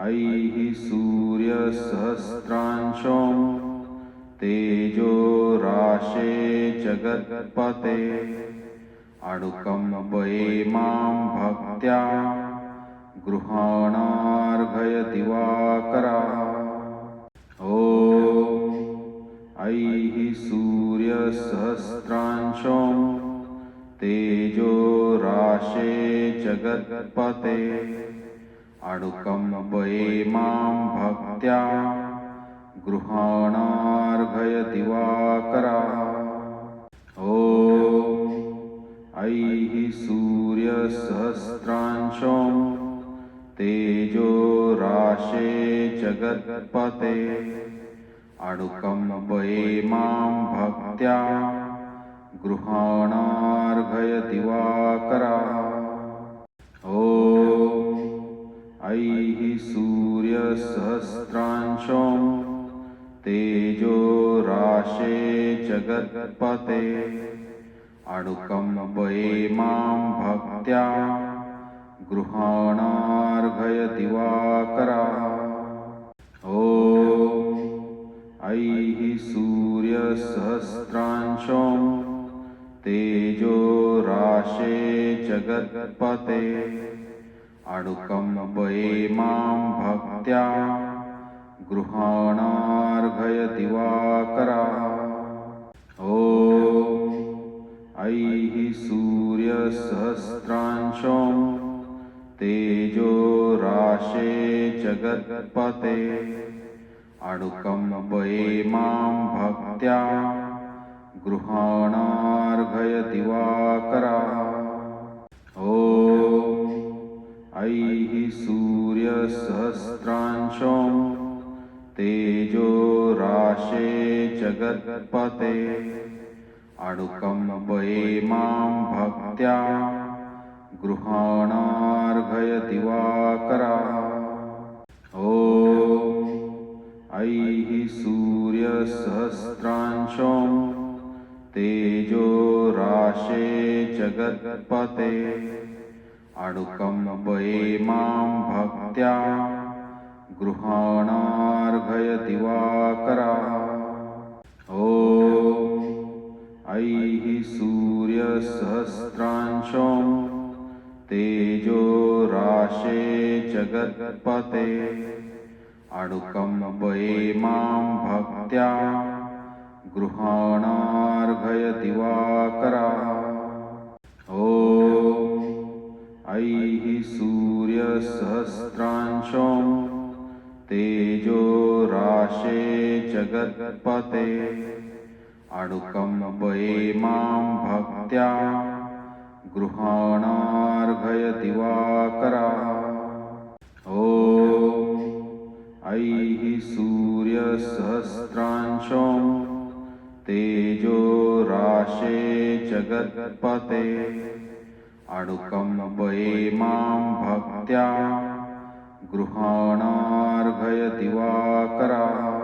ऐः सूर्यसहस्रांशं तेजो राशे जगत्पते। अणुकम्पये मां भक्त्या गृहाणार्घय दिवाकरा ॐ ऐः सूर्यसहस्रांशं तेजो राशे जगत्पते अणुकम्पये मां भक्त्या गृहाणार्घय दिवाकरा ॐ ऐः तेजो राशे जगत्पते। अणुकम्पये मां भक्त्या गृहाणार्घय सूर्यसहस्रांशं जगत्पते। अणुकम्पये मां भक्त्या गृहाणार्घय दिवाकरा ॐ ऐः सूर्यसहस्रांशं जगत्पते अणुकम्पये मां भक्त्या गृहाणार्घय दिवाकरा ॐ ऐः सूर्यसहस्रांशं तेजो राशे जगत्पते। अणुकम्पये मां भक्त्या गृहाणार्घय सूर्यसहस्रांशं तेजो राशे जगत्पते अणुकम्पये मां भक्त्या गृहाणार्घय दिवाकरा ॐ ऐः सूर्यसहस्रांशं तेजो राशे जगत्पते अणुकम्पये मां भक्त्या गृहाणार्घय दिवाकरा ॐ ऐः तेजो राशे जगत्पते अणुकम्पये मां भक्त्या गृहाणार्घय सूर्यसहस्रांशं तेजो राशे जगत्पते अणुकम्पये मां भक्त्या गृहाणार्घय दिवाकरा ॐ ऐः सूर्यसहस्रांशं तेजो राशे जगत्पते अणुकम्पये मां गृहाणार्घयदिवाकरः